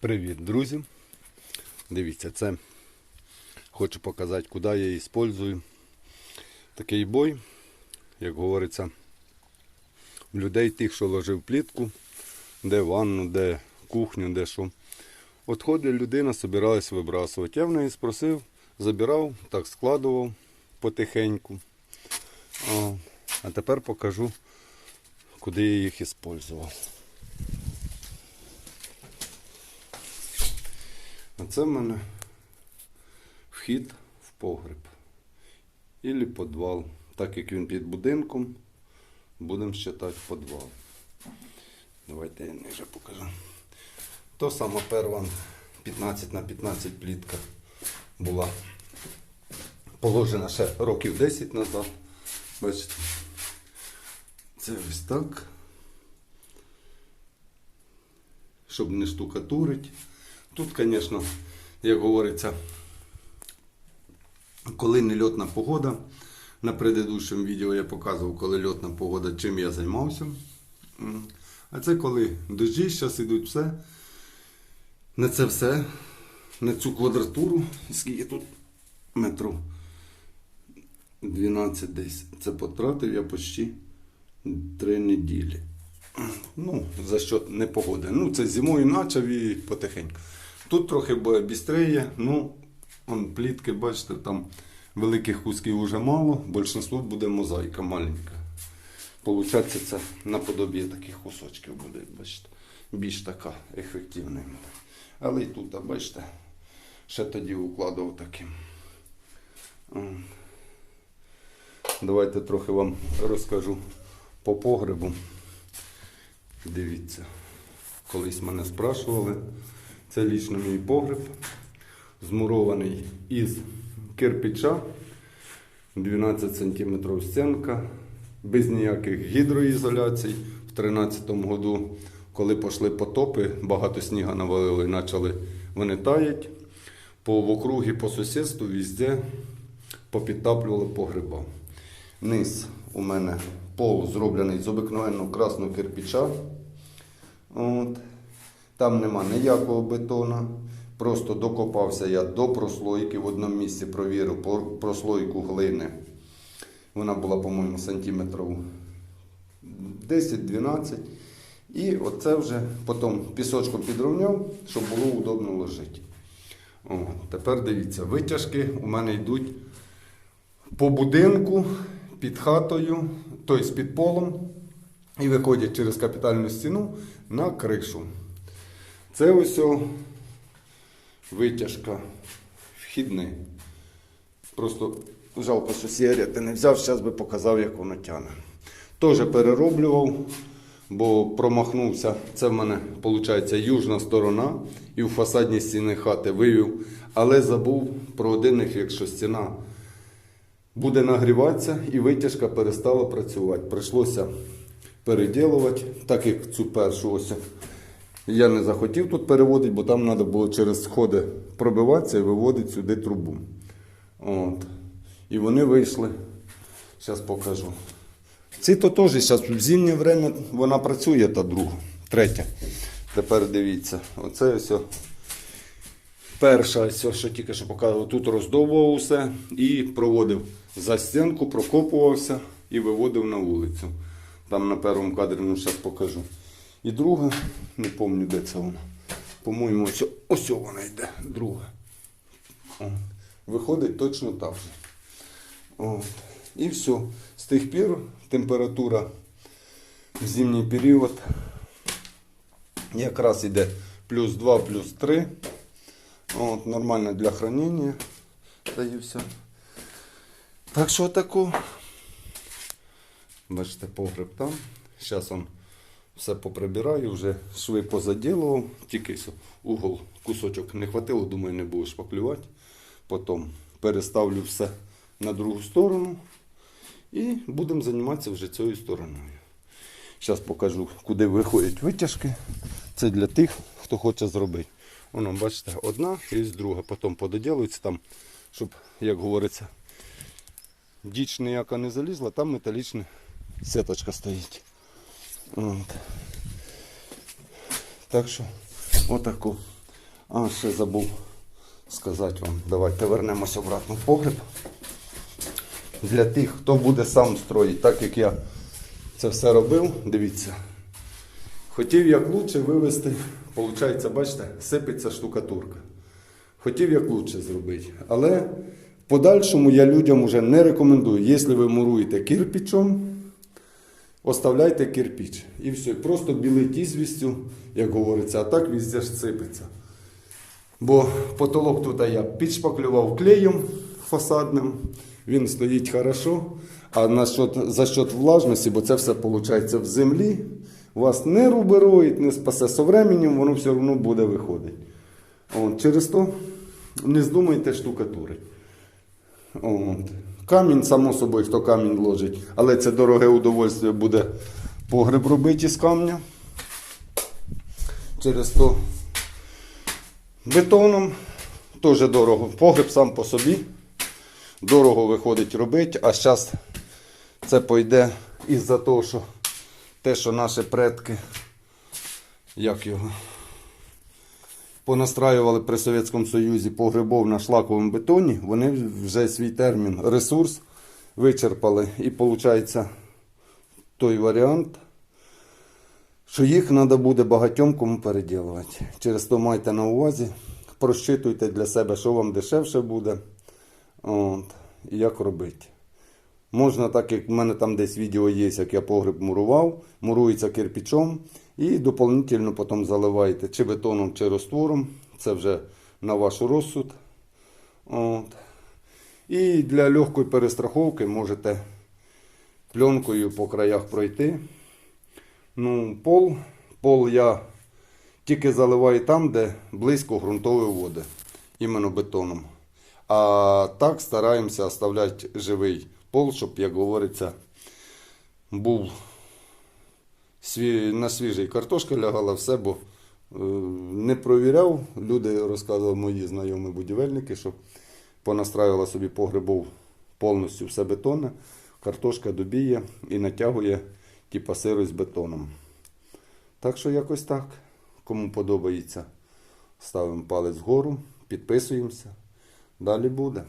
Привіт, друзі! Дивіться, це хочу показати, куди я її. Такий бой, як говориться, в людей тих, що ложив плітку, де ванну, де кухню, де що. От ходить людина, собиралась вибрасувати. Я в неї спросив, забирав, так складував потихеньку. А, тепер покажу, куди я їх використовував. А це в мене вхід в погреб. Ілі підвал. Так як він під будинком, будемо вважати підвал. Давайте я ниже покажу. То сама перва 15 на 15 плітка була положена ще років 10 назад. Бачите? Це ось так. Щоб не штукатурить. Тут, звісно, як говориться, коли не льотна погода. На предыдущому відео я показував, коли льотна погода, чим я займався. А це коли дощі, зараз ідуть все. На це все, на цю квадратуру, скільки тут метрів 12 десь. Це потратив я почти 3 неділі. Ну, за що не погоди. Ну, це зимою почав і потихеньку. Тут трохи бістрее, ну, он плітки, бачите, там великих кусків вже мало, більшинство буде мозаїка маленька. Получається, це наподобі таких кусочків буде, бачите, більш така ефективна. Але і тут, бачите, ще тоді укладував таким. Давайте трохи вам розкажу по погребу. Дивіться, колись мене спрашували. Це лічно мій погреб, змурований із кирпича, 12 см стінка, без ніяких гідроізоляцій. В 13-му году, коли пішли потопи, багато сніга навалили і почали вони таять. По в округі, по сусідству, везде попідтаплювали погреба. Низ у мене пол зроблений з обикновенного красного кирпича. От. Там нема ніякого бетона. Просто докопався я до прослойки. В одному місці провірив прослойку глини. Вона була, по-моєму, сантиметрів 10-12. І оце вже потім пісочком підрівняв, щоб було удобно ложити. О, тепер дивіться, витяжки у мене йдуть по будинку, під хатою, тобто під полом, і виходять через капітальну стіну на кришу. Це ось витяжка вхідний. Просто жалко, що сігарети не взяв, зараз би показав, як воно тягне. Теж перероблював, бо промахнувся. Це в мене, виходить, южна сторона і в фасадній стіни хати вивів, але забув про один ефект, що стіна буде нагріватися і витяжка перестала працювати. Прийшлося переділувати, так як цю першу ось. Я не захотів тут переводити, бо там треба було через сходи пробиватися і виводити сюди трубу. От. І вони вийшли. Зараз покажу. Ці то теж зараз в зимнє время вона працює, та друга, третя. Тепер дивіться, оце ось. Перша, що тільки що показував, тут роздовбував усе і проводив за стінку, прокопувався і виводив на вулицю. Там на першому кадрі ну, зараз покажу. І друга, не пам'ятаю, де це вона. По-моєму, ось, ось вона йде, друга. Виходить точно так же. От. І все. З тих пір температура в зимній період якраз йде плюс 2, плюс 3. От, нормально для хранення. Все. Так що тако. Бачите, погреб там. Зараз он все поприбираю, вже шви позаділував, тільки угол, кусочок не хватило, думаю, не буду шпаклювати. Потім переставлю все на другу сторону і будемо займатися вже цією стороною. Зараз покажу, куди виходять витяжки. Це для тих, хто хоче зробити. Воно, бачите, одна і друга. Потім пододілується там, щоб, як говориться, діч ніяка не залізла, там металічна сіточка стоїть. От. Так що, отаку. А, ще забув сказати вам. Давайте вернемося обратно в погреб. Для тих, хто буде сам строїти, так як я це все робив, дивіться. Хотів як лучше вивести, виходить, бачите, сипеться штукатурка. Хотів як лучше зробити. Але в подальшому я людям вже не рекомендую. Якщо ви муруєте кирпичом, оставляйте кирпич. І все. Просто білить ізвістю, як говориться, а так везде ж сипеться. Бо потолок тут я підшпаклював клеєм фасадним, він стоїть хорошо. А за счет влажності, бо це все виходить в землі, вас не руберують, не спасе. Со временем воно все одно буде виходити. От, через то не здумайте штукатурити. От. Камінь, само собою, хто камінь ложить, але це дороге удовольствие буде погреб робити з камня. Через то бетоном теж дорого. Погреб сам по собі. Дорого виходить робити, а зараз це пойде із-за того, що те, що наші предки, як його, понастраювали при Совєтському Союзі погребов на шлаковому бетоні, вони вже свій термін, ресурс вичерпали. І виходить той варіант, що їх треба буде багатьом кому переділувати. Через то майте на увазі, просчитуйте для себе, що вам дешевше буде. От, і як робити. Можна так, як в мене там десь відео є, як я погреб мурував, мурується кирпичом і доповнительно потім заливаєте чи бетоном, чи роствором. Це вже на ваш розсуд. От. І для легкої перестраховки можете пленкою по краях пройти. Ну, пол, пол я тільки заливаю там, де близько ґрунтової води, іменно бетоном. А так стараємося оставляти живий пол, щоб, як говориться, був на свіжий картошка лягала, все, бо е, не провіряв. Люди розказували мої знайомі будівельники, що понастраювала собі погребов повністю все бетонне, картошка добіє і натягує типа сирость з бетоном. Так що якось так. Кому подобається, ставимо палець вгору, підписуємося. Далі буде.